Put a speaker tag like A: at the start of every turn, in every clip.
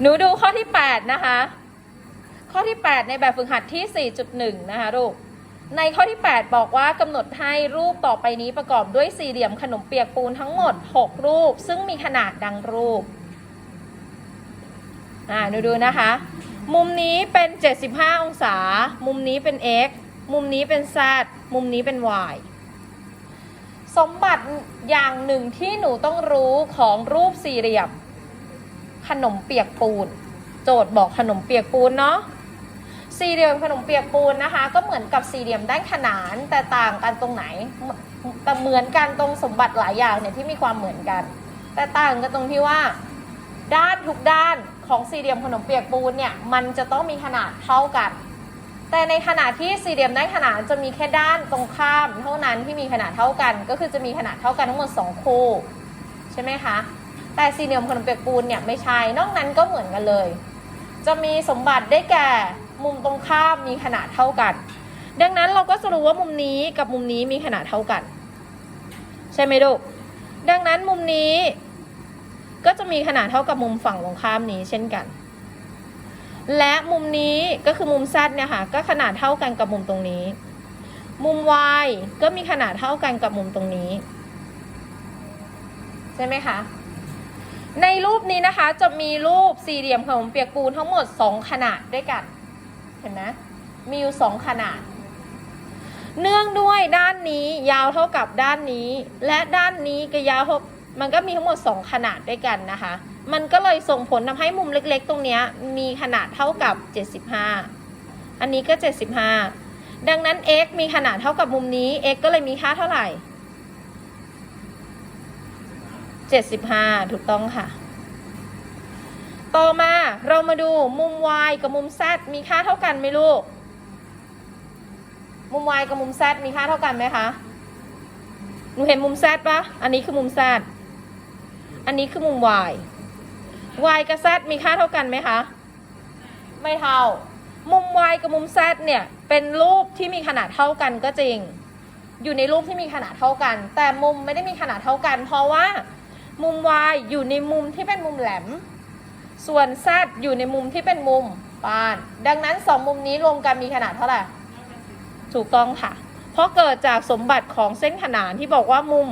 A: หนูดูข้อที่ 8 นะคะ ข้อที่ 8 ในแบบฝึกหัดที่ 4.1 นะคะลูก ในข้อที่ 8 บอกว่ากำหนดให้รูปต่อไปนี้ประกอบด้วยสี่เหลี่ยมขนมเปียกปูนทั้งหมด 6 รูป ซึ่งมีขนาดดังรูป อ่าดูดูนะคะ มุมนี้เป็น 75 องศา มุมนี้เป็น x มุมนี้เป็น z มุมนี้เป็น y สมบัติอย่างหนึ่งที่หนูต้องรู้ของรูปสี่เหลี่ยม ขนมเปียกปูน โจทย์บอกขนมเปียกปูนเนาะสี่เหลี่ยมขนมเปียกปูนนะคะ ก็เหมือนกับสี่เหลี่ยมด้านขนานแต่ต่างกันตรงไหนแต่เหมือนกันตรงสมบัติหลายอย่างเนี่ยที่มีความเหมือนกัน แต่ต่างกันตรงที่ว่า ด้านทุกด้านของสี่เหลี่ยมขนมเปียกปูนเนี่ยมันจะต้องมีขนาดเท่ากัน แต่ในขณะที่สี่เหลี่ยมด้านขนานจะมีแค่ด้านตรงข้าม เท่านั้นที่มีขนาดเท่ากัน ก็คือจะมีขนาดเท่ากันทั้งหมด 2 คู่ ใช่ไหมคะ แต่สี่เหลี่ยมขนมเปียกปูนเนี่ยไม่ใช่ นอกนั้นก็เหมือนกันเลย จะมีสมบัติได้แก่มุมตรงข้ามมีขนาดเท่ากัน ดังนั้นเราก็จะรู้ว่ามุมนี้กับมุมนี้มีขนาดเท่ากัน ใช่ไหมลูก ดังนั้นมุมนี้ ก็จะมีขนาดเท่ากับมุมฝั่งตรงข้ามนี้เช่นกัน และมุมนี้ก็คือมุม z เนี่ยค่ะก็ขนาดเท่ากันกับมุมตรงนี้ มุม y ก็มีขนาดเท่ากันกับมุมตรงนี้ ใช่ไหมคะ ในรูปนี้นะคะจะมีรูปสี่เหลี่ยมขนมเปียกปูนทั้งหมด 2 ขนาดด้วยกัน เห็นไหมมีอยู่ 2 ขนาด เนื่องด้วยด้านนี้ยาวเท่ากับด้านนี้ และด้านนี้ก็ยาวเท่ามันก็มีทั้งหมด 2 ขนาดด้วยกันนะคะ มันก็เลยส่งผลทำให้มุมเล็กๆ ตรงนี้มีขนาดเท่ากับ 75 อันนี้ก็ 75 ดังนั้น x มีขนาดเท่ากับมุมนี้ x ก็เลยมีค่าเท่าไหร่ 75 ถูกต้องค่ะ ต่อมาเรามาดูมุม y กับมุม z มีค่าเท่ากันไหมลูก มุม y กับมุม z มีค่าเท่ากันไหมคะ หนูเห็นมุม z ปะอันนี้คือมุม z อันนี้คือมุม y y กับ z มีค่าเท่ากันไหมคะ ไม่เท่า มุม y กับมุม z เนี่ย เป็นรูปที่มีขนาดเท่ากันก็จริง อยู่ในรูปที่มีขนาดเท่ากัน แต่มุมไม่ได้มีขนาดเท่ากัน เพราะว่า มุม y อยู่ในมุมที่เป็นมุมแหลม ส่วน z อยู่ในมุมที่เป็นมุมปาน ดังนั้นสองมุมนี้รวมกันมีขนาดเท่าไหร่ ถูกต้องค่ะ เพราะเกิดจากสมบัติของเส้นขนานที่บอกว่ามุม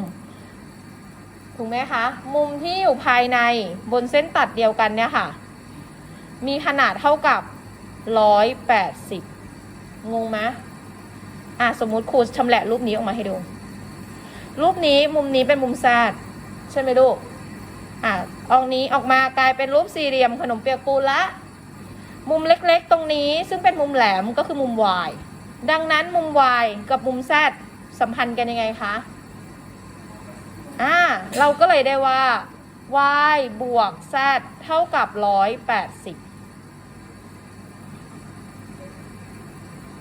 A: ถูกไหมคะ มุมที่อยู่ภายในบนเส้นตัดเดียวกันเนี่ยค่ะ มีขนาดเท่ากับ 180 งงไหมอะสมมุติครูชำแหละรูปนี้ออกมาให้ดู รูปนี้มุมนี้เป็นมุมแซด ใช่ไหมลูกอะออกนี้ออกมากลายเป็นรูปสี่เหลี่ยมขนมเปียกปูนละ มุมเล็กๆ ตรงนี้ซึ่งเป็นมุมแหลมก็คือมุม y ดังนั้นมุม y กับมุม z สัมพันธ์กันยังไงคะอ่าเราก็เลยได้ว่า y บวก z เท่ากับ 180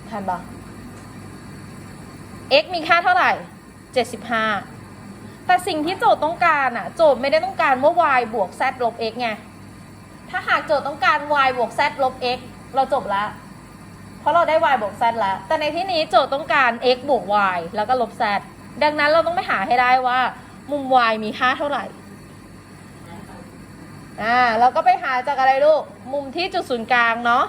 A: ทันปะ x มีค่าเท่าไหร่ 75 แต่สิ่งที่โจทย์ต้องการอะโจทย์ไม่ได้ต้องการว่า y บวก z ลบ x ไง ถ้าหากโจทย์ต้องการ y บวก z ลบ x เราจบล้วเพราะเราได้ y บวก z แล้ว แต่ในที่นี้โจทย์ต้องการ x บวก y แล้วก็ลบ z ดังนั้นเราต้องไปหาให้ได้ว่า มุม y มีค่าเท่าไหร่ อ่าเราก็ไปหาจากอะไรลูก มุมที่จุดศูนย์กลางเนาะ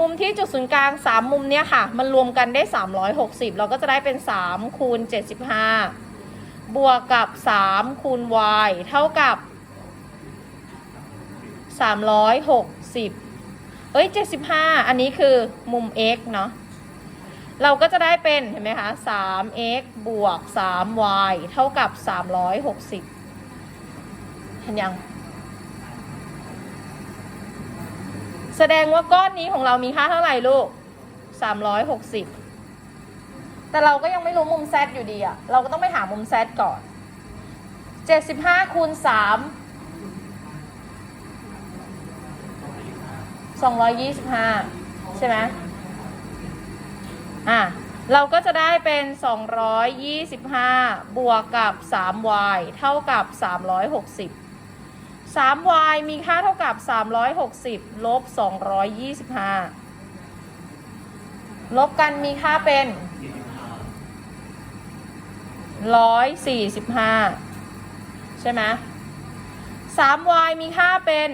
A: มุมที่จุดศูนย์กลาง 3 มุมเนี้ยค่ะ มันรวมกันได้ 360 เราก็จะได้เป็น 3 คูณ 75 บวกกับ 3 คูณ y เท่ากับ 360 เอ้ย 75 อันนี้คือมุม x เนาะเราก็จะได้เป็น เห็นไหมคะ 3x บวก 3y เท่ากับ 360 เห็นยัง แสดงว่าก้อนนี้ของเรามีค่าเท่าไหร่ลูก 360 แต่เราก็ยังไม่รู้มุม z อยู่ดีอะเราก็ต้องไปหามุม z ก่อน 75คูณ3 225 ใช่ไหมอะ เราก็จะได้เป็น 225 บวกกับ 3y เท่ากับ 360 3y มีค่าเท่ากับ 360 ลบ 225 ลบกันมีค่าเป็น 145ใช่ไหม 3y มีค่าเป็น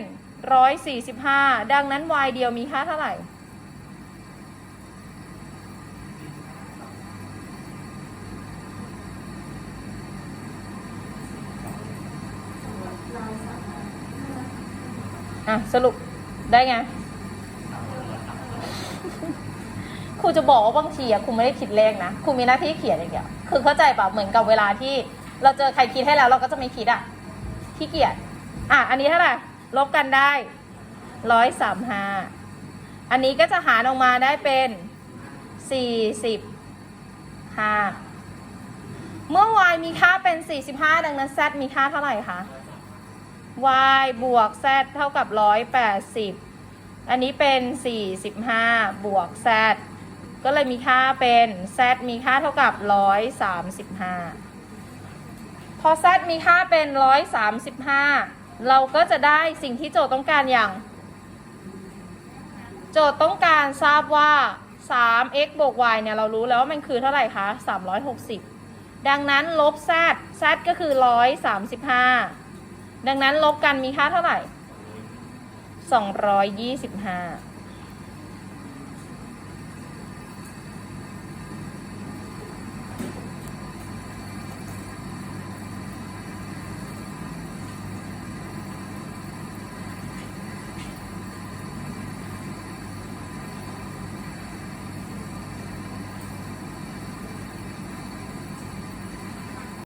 A: ร้อยสี่สิบห้าดังนั้น y เดียวมีค่าเท่าไหร่อะ สรุปได้ไงครูจะบอกว่าบางทีอะครูไม่ได้คิดเลขนะครูมีหน้าที่เขียนอย่างเดียว คือเข้าใจป่ะเหมือนกับเวลาที่ เราเจอใครคิดให้แล้วเราก็จะไม่คิดอะขี้เกียจอะอันนี้เท่าไหร่ลบกันได้ร้อยสามห้าอันนี้ก็จะหารออกมาได้เป็นสี่สิบห้าเมื่อ y มีค่าเป็น 45 ดังนั้น z มีค่าเท่าไหร่คะ y บวก z เท่ากับ 180 อันนี้เป็น 45 บวก z ก็เลยมีค่าเป็น z มีค่าเท่ากับ 135 พอ z มีค่าเป็น 135 เราก็จะได้สิ่งที่โจทย์ต้องการอย่าง โจทย์ต้องการทราบว่า 3x บวก y เนี่ย เรารู้แล้วว่ามันคือเท่าไหร่คะ 360 ดังนั้นลบ z z ก็คือ 135 ดังนั้นลบกันมีค่าเท่าไหร่ 225